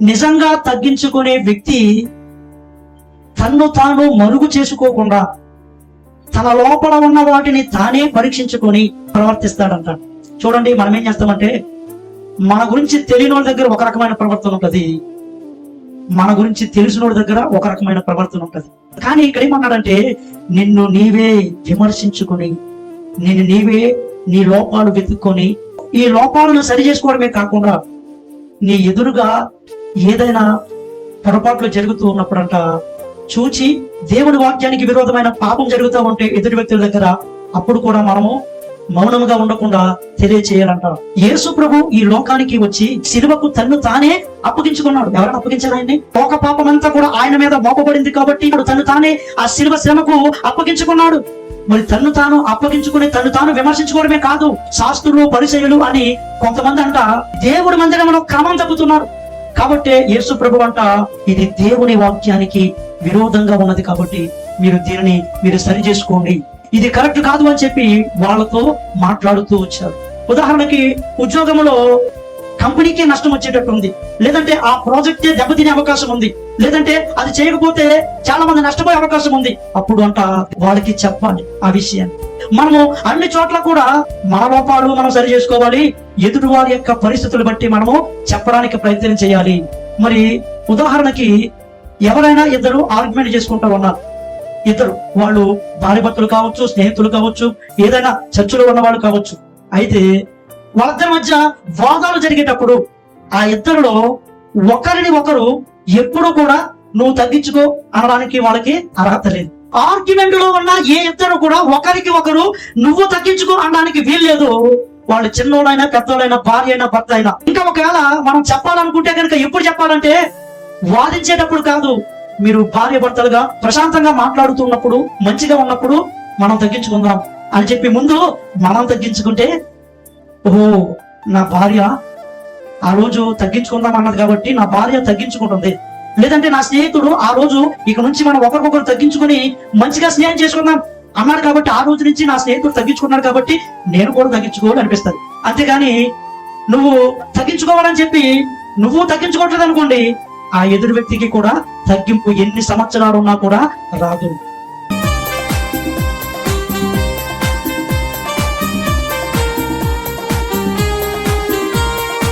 నిజంగా తగ్గించుకునే వ్యక్తి తన్ను తాను మరుగు చేసుకోకుండా తన లోపల ఉన్న వాటిని తానే పరీక్షించుకొని ప్రవర్తిస్తాడంట. చూడండి మనం ఏం చేస్తామంటే మన గురించి తెలియని వాళ్ళ దగ్గర ఒక రకమైన ప్రవర్తన ఉంటుంది. మన గురించి తెలిసిన వాళ్ళ దగ్గర ఒక రకమైన ప్రవర్తన ఉంటుంది. కానీ ఇక్కడ ఏమన్నాడంటే నిన్ను నీవే విమర్శించుకొని నిన్ను నీవే నీ లోపాలు వెతుక్కొని ఈ లోపాలను సరి చేసుకోవడమే కాకుండా నీ ఎదురుగా ఏదైనా పొరపాట్లు జరుగుతూ ఉన్నప్పుడంట చూచి దేవుని వాక్యానికి విరోధమైన పాపం జరుగుతూ ఉంటే ఎదుటి వ్యక్తుల దగ్గర అప్పుడు కూడా మనము మౌనముగా ఉండకుండా తెలియచేయాలంట. యేసు ప్రభు ఈ లోకానికి వచ్చి సిలువకు తన్ను తానే అప్పగించుకున్నాడు. ఎవరైనా అప్పగించారు ఆయన్ని? లోక పాపం అంతా కూడా ఆయన మీద మోపబడింది కాబట్టి ఇప్పుడు తను తానే ఆ సిలువ శ్రమకు అప్పగించుకున్నాడు. మరి తన్ను తాను అప్పగించుకుని తను తాను విమర్శించుకోవడమే కాదు శాస్త్రులు పరిచయులు అని కొంతమంది అంట దేవుడి మందిరంలో క్రమం తప్పుతున్నారు. కాబట్టి యేసు ప్రభు అంట ఇది దేవుని వాక్యానికి విరోధంగా ఉన్నది కాబట్టి మీరు దీనిని మీరు సరి చేసుకోండి. ఇది కరెక్ట్ కాదు అని చెప్పి వాళ్ళతో మాట్లాడుతూ వచ్చారు. ఉదాహరణకి ఉద్యోగంలో కంపెనీకి నష్టం వచ్చేటట్టు ఉంది. లేదంటే ఆ ప్రాజెక్టే దెబ్బతినే అవకాశం ఉంది. లేదంటే అది చేయకపోతే చాలా మంది నష్టపోయే అవకాశం ఉంది. అప్పుడు అంట వాళ్ళకి చెప్పాలి ఆ విషయాన్ని. మనము అన్ని చోట్ల కూడా మన లోపాలు మనం సరి చేసుకోవాలి. ఎదుటి వారి యొక్క పరిస్థితులు బట్టి మనము చెప్పడానికి ప్రయత్నం చేయాలి. మరి ఉదాహరణకి ఎవరైనా ఇద్దరు ఆర్గ్యుమెంట్ చేసుకుంటూ ఉన్నారు. ఇద్దరు వాళ్ళు భార్య భర్తలు కావచ్చు స్నేహితులు కావచ్చు ఏదైనా చర్చలో ఉన్నవాళ్ళు కావచ్చు. అయితే వాళ్ళిద్దరి మధ్య వాదాలు జరిగేటప్పుడు ఆ ఇద్దరిలో ఒకరిని ఒకరు ఎప్పుడు కూడా నువ్వు తగ్గించుకో అనడానికి వాళ్ళకి అర్హత లేదు. ఆర్గ్యుమెంట్లో ఉన్న ఏ ఇద్దరు కూడా ఒకరికి ఒకరు నువ్వు తగ్గించుకో అనడానికి వీల్లేదు. వాళ్ళు చిన్నోళ్ళైనా పెద్దోళ్ళైనా భార్య అయినా భర్త అయినా ఇంకా ఒకవేళ మనం చెప్పాలనుకుంటే కనుక ఎప్పుడు చెప్పాలంటే వాదించేటప్పుడు కాదు. మీరు భార్య భర్తలుగా ప్రశాంతంగా మాట్లాడుతున్నప్పుడు మంచిగా ఉన్నప్పుడు మనం తగ్గించుకుందాం అని చెప్పి ముందు మనం తగ్గించుకుంటే ఓహో నా భార్య ఆ రోజు తగ్గించుకుందాం అన్నది కాబట్టి నా భార్య తగ్గించుకుంటుంది. లేదంటే నా స్నేహితుడు ఆ రోజు ఇక నుంచి మనం ఒకరికొకరు తగ్గించుకొని మంచిగా స్నేహం చేసుకుందాం అన్నాడు కాబట్టి ఆ రోజు నుంచి నా స్నేహితుడు తగ్గించుకున్నాడు కాబట్టి నేను కూడా తగ్గించుకోవాలి అనిపిస్తుంది. అంతేగాని నువ్వు తగ్గించుకోవాలని చెప్పి నువ్వు తగ్గించుకోవట్లేదు అనుకోండి ఆ ఎదురు వ్యక్తికి కూడా తగ్గింపు ఎన్ని సంవత్సరాలు ఉన్నా కూడా రాదు.